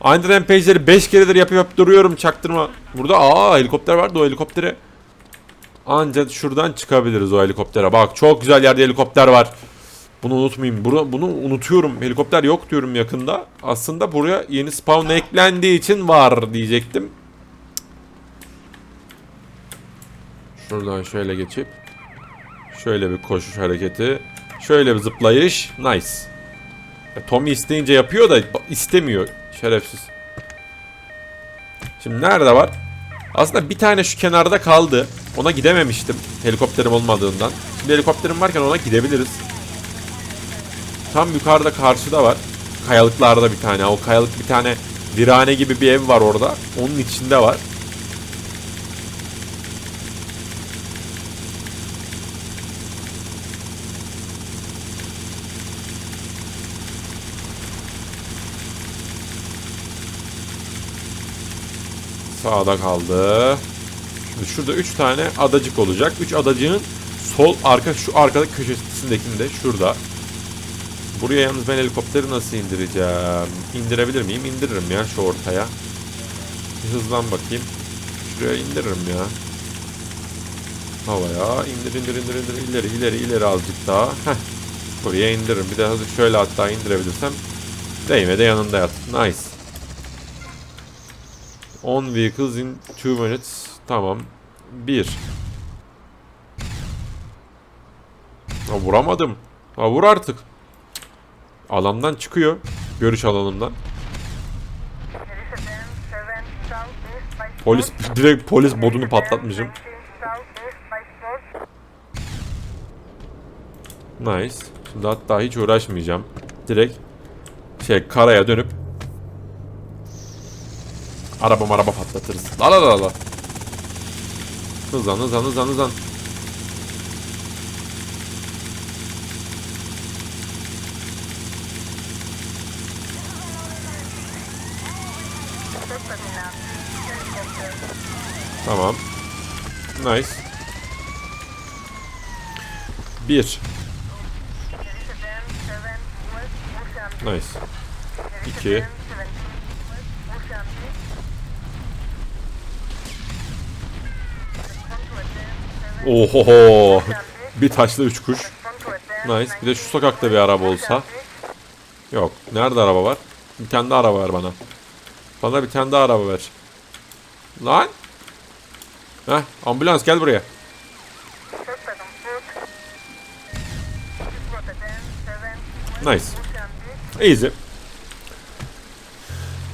Aynı rampage'leri 5 keredir yapıp yapıp duruyorum çaktırma. Burada aa helikopter vardı o helikoptere. Ancak şuradan çıkabiliriz o helikoptere. Bak çok güzel yerde helikopter var. Bunu unutmayayım. Bunu, bunu unutuyorum. Helikopter yok diyorum yakında. Aslında buraya yeni spawn eklendiği için var diyecektim. Şuradan şöyle geçip şöyle bir koşuş hareketi. Şöyle bir zıplayış. Nice. Ya Tommy isteyince yapıyor da istemiyor. Şerefsiz. Şimdi nerede var? Aslında bir tane şu kenarda kaldı. Ona gidememiştim. Helikopterim olmadığından. Şimdi helikopterim varken ona gidebiliriz. Tam yukarıda karşıda var. Kayalıklarda bir tane. O kayalık bir tane virane gibi bir ev var orada. Onun içinde var. Sağda kaldı. Şimdi şurada 3 tane adacık olacak. 3 adacığın sol arka şu arkadaki köşesindekinde şurada. Buraya yalnız ben helikopteri nasıl indireceğim? İndirebilir miyim? İndiririm ya şu ortaya. Bir hızlan bakayım. Şuraya indiririm ya. Havaya indir indir indir indir ileri ileri ileri azıcık daha. Heh. Buraya indiririm. Bir de hazır şöyle hatta indirebilirsem. Değme de yanında yat. Nice. 10 vehicles in 2 minutes. Tamam. 1. Ha, vuramadım. Ha, vur artık. Alandan çıkıyor. Görüş alanından. Polis direkt polis modunu patlatmışım. Nice. Şimdi hatta hiç uğraşmayacağım. Direkt şey karaya dönüp araba araba patlatırız. La la la la. Hızlan hızlan hızlan hızlan. Tamam. Nice. Bir. Nice. İki. Oho. Bir taşla üç kuş. Nice. Bir de şu sokakta bir araba olsa. Yok. Nerede araba var? Bir tane daha araba ver bana. Bana bir tane daha araba ver. Lan. Heh, ambulans gel buraya. Nice. Easy.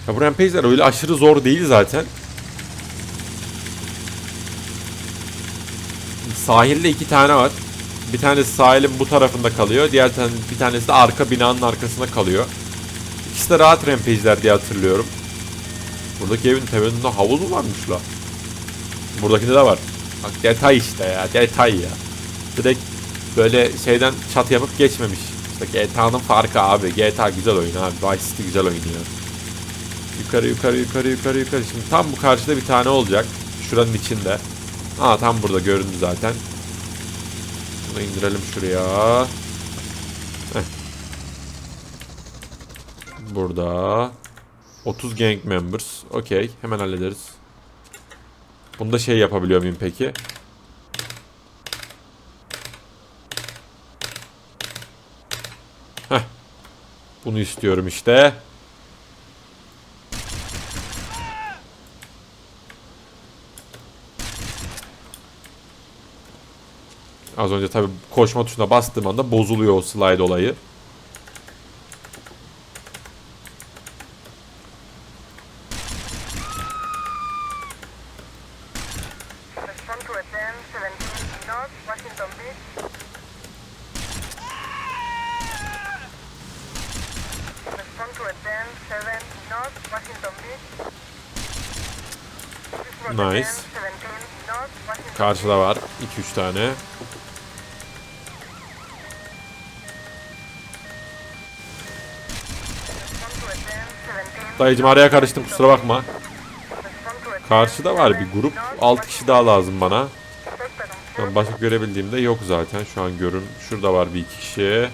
Ya bu rampage'ler öyle aşırı zor değil zaten. Sahilde iki tane var. Bir tanesi sahilin bu tarafında kalıyor. Diğer tane, bir tanesi de arka binanın arkasında kalıyor. İkisi de rahat rampage'ler diye hatırlıyorum. Buradaki evin temelinde havuz mu varmış la? Buradakinde de var. Bak detay işte ya detay ya. Direkt böyle şeyden çat yapıp geçmemiş. İşte GTA'nın farkı abi. GTA güzel oyun abi. Vice City güzel oyun ya. Yukarı yukarı yukarı yukarı yukarı. Şimdi tam bu karşıda bir tane olacak. Şuranın içinde. Aa tam burada göründü zaten. Bunu indirelim şuraya. Heh. Burada. 30 gang members. Okey. Hemen hallederiz. Bunda şey yapabiliyor muyum peki? Heh. Bunu istiyorum işte. Az önce tabi koşma tuşuna bastığım anda bozuluyor o slide olayı. Washington Karşıda var 2-3 tane. Respond to a 1017 Dayıcım araya karıştım kusura bakma. Karşıda var bir grup. 6 kişi daha lazım bana. Başka görebildiğimde yok zaten. Şu an görün. Şurada var bir iki kişi.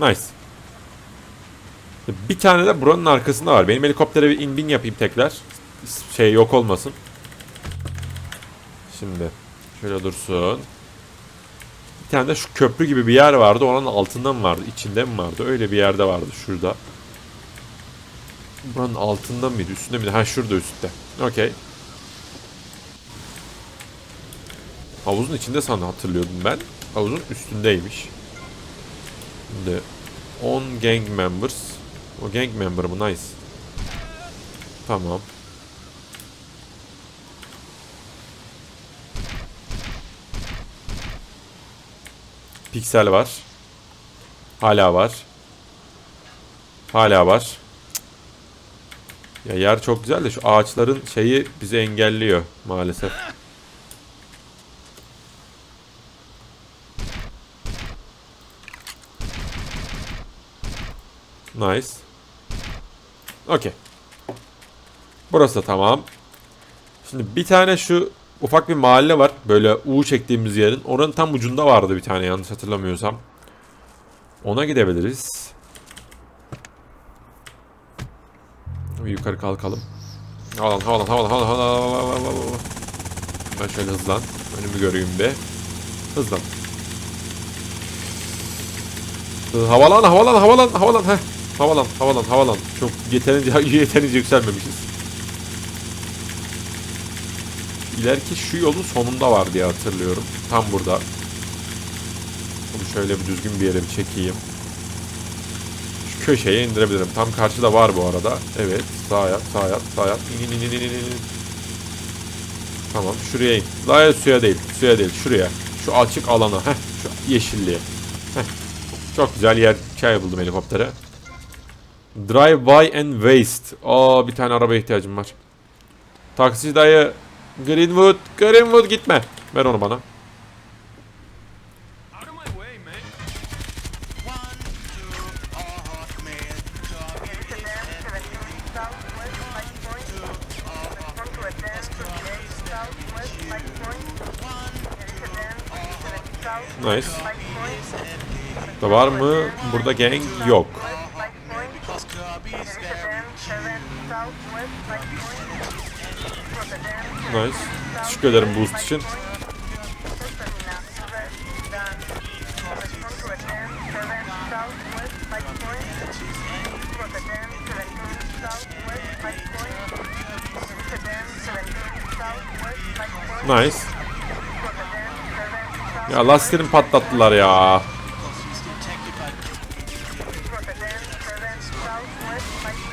Nice. Bir tane de buranın arkasında var. Benim helikoptere bir in bin yapayım tekrar. Şey yok olmasın. Şimdi şöyle dursun. Bir tane de şu köprü gibi bir yer vardı. Onun altında mı vardı? içinde mi vardı? Öyle bir yerde vardı şurada. Buranın altında mıydı? Üstünde miydi? Ha şurada üstte. Okey. Havuzun içinde sanırım hatırlıyordum ben. Havuzun üstündeymiş. Şimdi 10 gang members. O gang member mı? Nice. Tamam. Piksel var. Hala var. Hala var. Ya yer çok güzel de şu ağaçların şeyi bizi engelliyor maalesef. Nice. Okey. Burası da tamam. Şimdi bir tane şu ufak bir mahalle var. Böyle U çektiğimiz yerin. Oranın tam ucunda vardı bir tane yanlış hatırlamıyorsam. Ona gidebiliriz. Bir yukarı kalkalım. Havalan havalan havalan havalan havalan havalan. Ben şöyle hızlan. Önümü göreyim be. Hızlan. Hı, Havalan havalan havalan havalan heh. Havalan havalan havalan. Çok yeterince yeterince yükselmemişiz. İleriki şu yolun sonunda var diye hatırlıyorum. Tam burada. Bunu şöyle bir düzgün bir yere bir çekeyim. Şu köşeye indirebilirim. Tam karşıda var bu arada. Evet. Sağ yap, sağ yap, sağ. İn, in, in, in, in, in. Tamam. Şuraya in. Daha suya değil. Suya değil. Şuraya. Şu açık alana. Heh. Şu yeşilliğe. Heh. Çok güzel yer. Çay buldum helikoptere. Drive by and waste. Aa bir tane arabaya ihtiyacım var. Taksici dayı Greenwood, Greenwood gitme. Ver onu bana. Nice. Da var mı? Burada gang yok. Nice. Teşekkür ederim boost için. Nice. Ya lastiklerini patlattılar ya.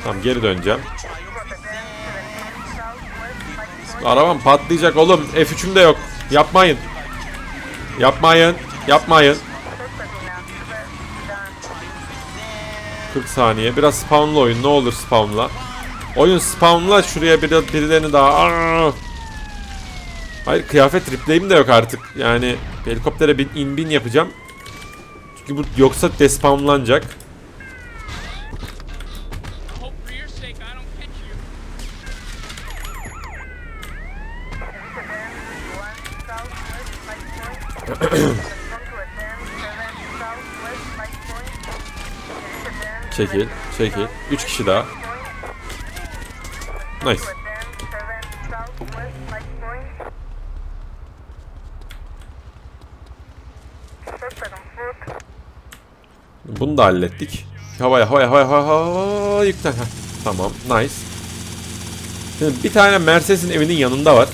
Tamam geri döneceğim. Arabam patlayacak oğlum. F3'üm de yok. Yapmayın. Yapmayın. Yapmayın. 40 saniye. Biraz spawnla oyun. Ne olur spawnla. Oyun spawnla şuraya bir birilerini daha. Aa! Hayır kıyafet replay'im de yok artık. Yani helikoptere bin in bin yapacağım. Çünkü bu yoksa despawnlanacak. Çekil, çekil. 3 kişi daha. Nice. Bunu da hallettik. Havaya havaya havaya havaya yüklen. Tamam nice. Şimdi bir tane Mercedes'in evinin yanında var.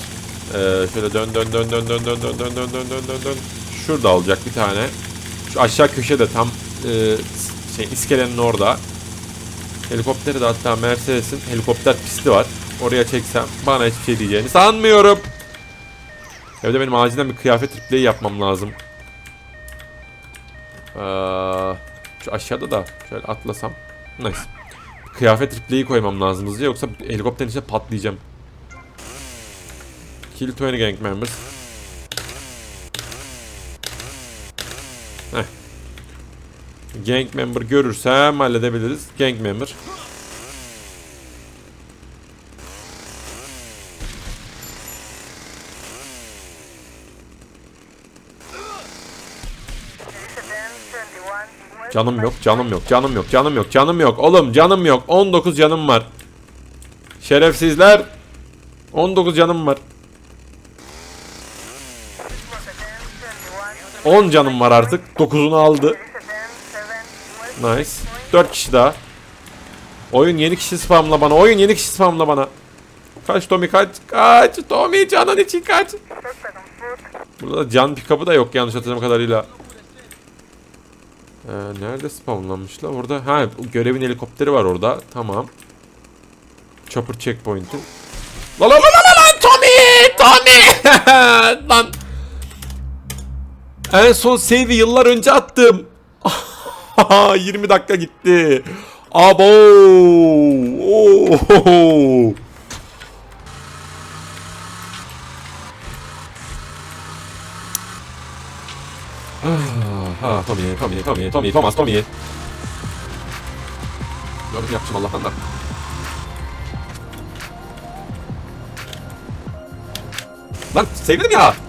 Ee, şöyle dön dön dön dön dön dön dön dön dön dön dön dön dön. Şurada olacak bir tane. Şu aşağı köşede tam e, şey iskelenin orada. Helikopteri de hatta Mercedes'in helikopter pisti var. Oraya çeksem bana hiçbir şey diyeceğini sanmıyorum. Evde benim acilen bir kıyafet replay yapmam lazım. Ee, şu aşağıda da şöyle atlasam. Nice. Kıyafet replay'i koymam lazım hızlıca yoksa helikopterin içine patlayacağım. Kill 20 gang members. Heh. Gang member görürsem halledebiliriz. Gang member. Amsterdam 21 Canım yok, canım yok, canım yok, canım yok, canım yok. Oğlum canım yok. 19 canım var. Şerefsizler. 19 canım var. 10 canım var artık. 9'unu aldı. Nice. 4 kişi daha. Oyun yeni kişi spamla bana. Oyun yeni kişi spamla bana. Kaç Tommy kaç. Kaç Tommy canın için kaç. Burada da can pick-up'ı da yok yanlış hatırladığım kadarıyla. Ee, nerede spamlanmış la? Orada. Ha görevin helikopteri var orada. Tamam. Chopper checkpoint'i. La la la la la Tommy! Tommy! lan. En son save'i yıllar önce attım. 20 dakika gitti. Abo! Oo! Ha, Tommy, Tommy, Tommy, Tommy, Thomas, Tommy. Gördüm yapacağım Allah'tan da. Lan sevdim ya.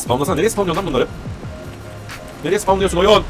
Spamlasana nereye spamlıyorsun lan bunları? Nereye spamlıyorsun oyun?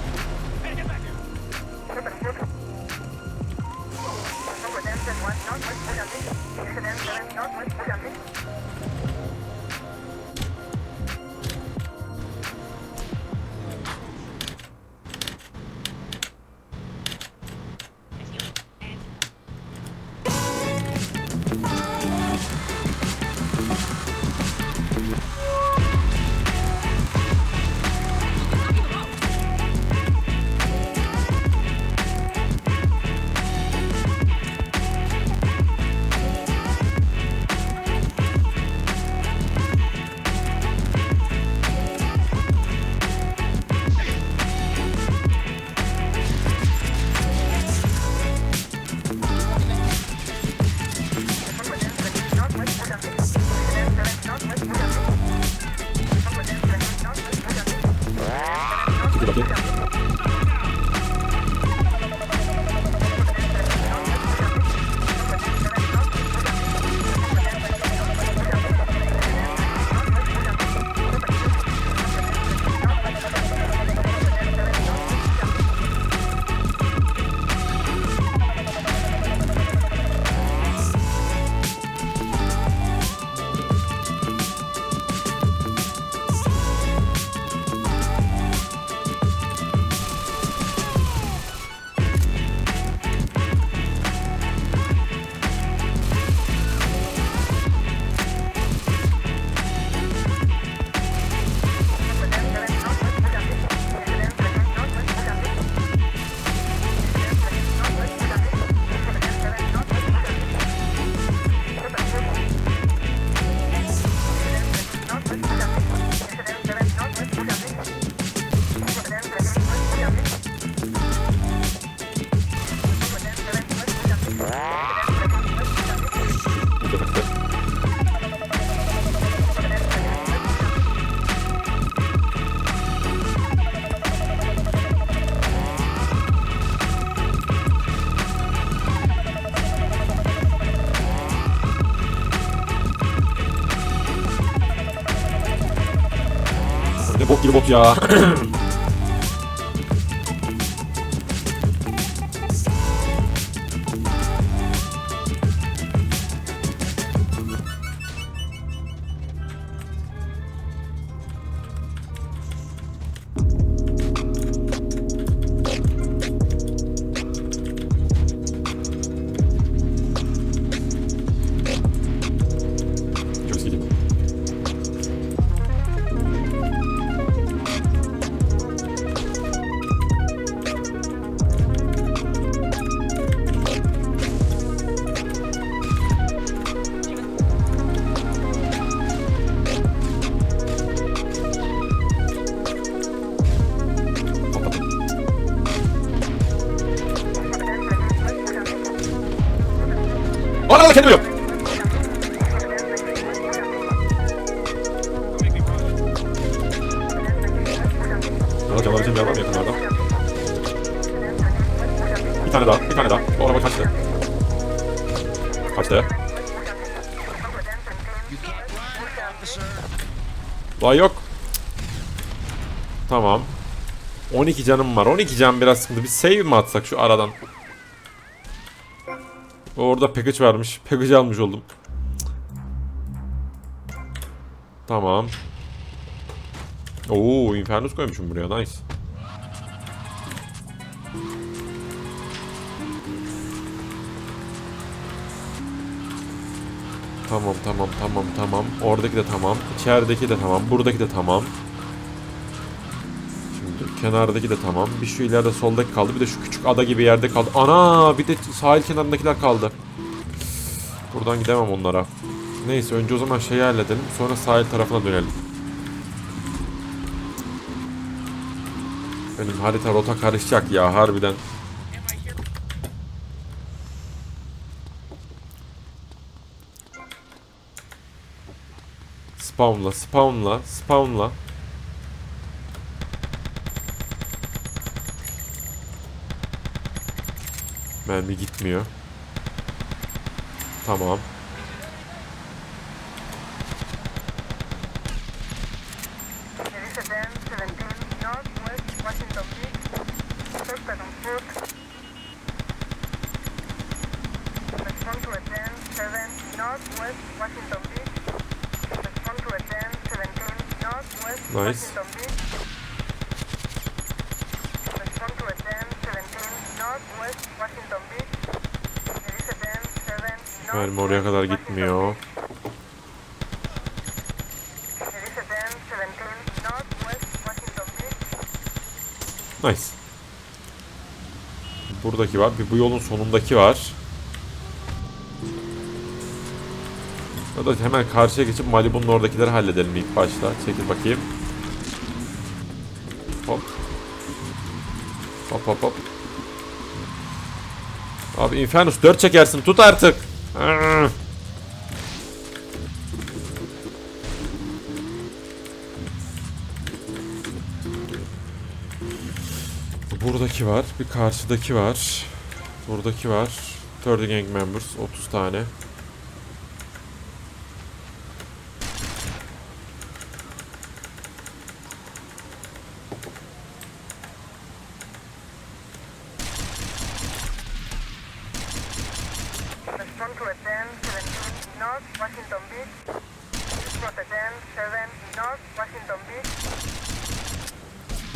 Ne Ana lan kendimi yok. Bizimler var mı yakınlarda? Bir tane daha, bir tane daha. O araba kaçtı. Kaçtı. Vay yok. Tamam. 12 canım var. 12 can biraz sıkıntı. Bir save mi atsak şu aradan? Orada package varmış. Package almış oldum. Tamam. Oo, Infernus koymuşum buraya. Nice. Tamam tamam tamam tamam. Oradaki de tamam. İçerideki de tamam. Buradaki de tamam. Kenardaki de tamam. Bir şu ileride soldaki kaldı. Bir de şu küçük ada gibi yerde kaldı. Ana bir de sahil kenarındakiler kaldı. Buradan gidemem onlara. Neyse önce o zaman şeyi halledelim. Sonra sahil tarafına dönelim. Benim harita rota karışacak ya harbiden. Spawnla, spawnla, spawnla. Mermi gitmiyor. Tamam. Mermi oraya kadar gitmiyor. There is a van 17 Northwest Washington Beach. Nice. Buradaki var. Bir bu yolun sonundaki var. Ya da hemen karşıya geçip Malibu'nun oradakileri halledelim ilk başta. Çekil bakayım. Hop. Hop hop hop. Abi Infernus 4 çekersin tut artık. Buradaki var. Bir karşıdaki var. Buradaki var. 30 gang members. 30 tane.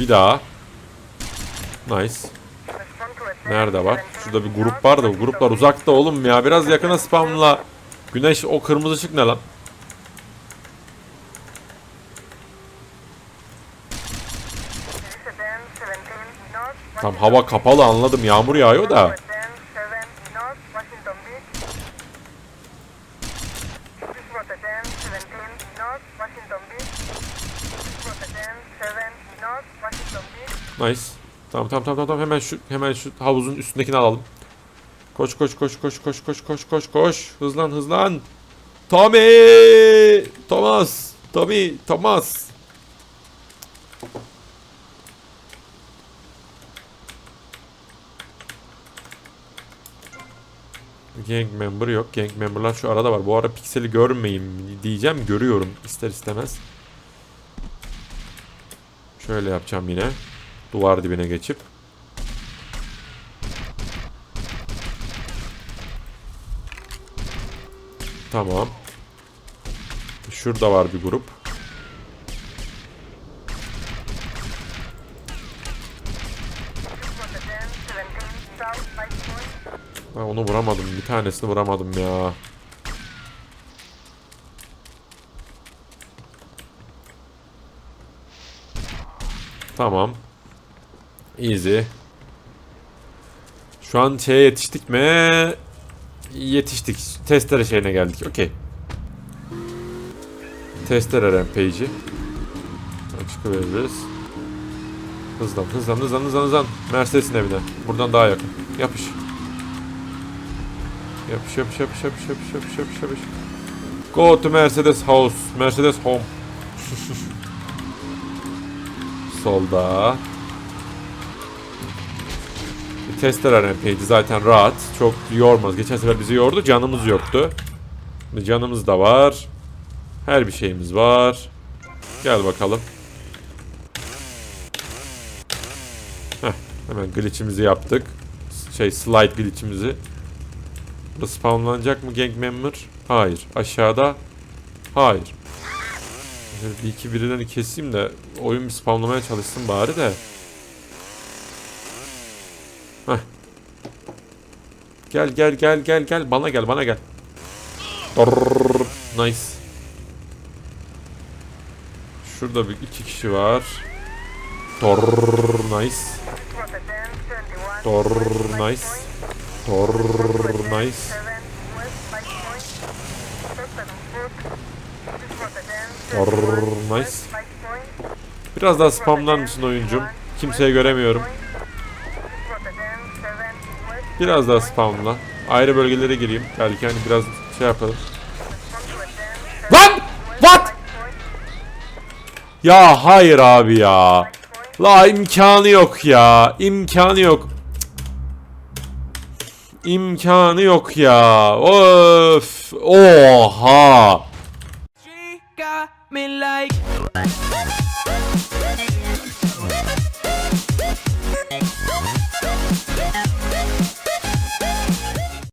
Bir daha. Nice. Respond to a 10 Nerede var? 17 Şurada bir grup var da gruplar uzakta oğlum ya. Biraz yakına spamla. Güneş o kırmızı ışık ne lan? This is a 10 17 North Tam hava kapalı anladım. Yağmur yağıyor da. Nice. Tamam tamam tamam tamam hemen şu hemen şu havuzun üstündekini alalım. Koş koş koş koş koş koş koş koş koş. Hızlan hızlan. Tommy! Thomas! Tommy! Thomas! Gang member yok. Gang memberlar şu arada var. Bu ara pikseli görmeyeyim diyeceğim. Görüyorum ister istemez. Şöyle yapacağım yine. Duvar dibine geçip. Tamam. Şurada var bir grup. This was a 10 17 South Five Point. Ben onu vuramadım. Bir tanesini vuramadım ya. Tamam. Easy. Şu an şeye yetiştik mi? Yetiştik. Testere şeyine geldik. Okey. Testere rampage'i. Çıkabiliriz. Hızlan, hızlan, hızlan, hızlan, hızlan. Mercedes'in evine. Buradan daha yakın. Yapış. Yapış yapış yapış yapış yapış yapış yapış yapış. Go to Mercedes house. Mercedes home. Solda. Testere rampage'i zaten rahat. Çok yormaz. Geçen sefer bizi yordu. Canımız yoktu. Canımız da var. Her bir şeyimiz var. Gel bakalım. Heh, hemen glitch'imizi yaptık. Şey slide glitch'imizi. Burada spawnlanacak mı gang member? Hayır. Aşağıda? Hayır. Bir iki birilerini keseyim de oyun bir spamlamaya çalışsın bari de. Gel gel gel gel gel bana gel bana gel. Brrr, nice. Şurada bir iki kişi var. Brrr, nice. Rotterdam 71. Brrr, nice. Brrr, nice. 7 West Five Point. Suspect on foot. This is Rotterdam Brrr, 31 nice. Biraz daha spamlar mısın oyuncum? Kimseyi göremiyorum. Biraz daha spamla. Ayrı bölgelere gireyim. Belki hani biraz şey yapalım. Lan! What? Ya hayır abi ya. La imkanı yok ya. İmkanı yok. İmkanı yok ya. Of. Oha. She got me like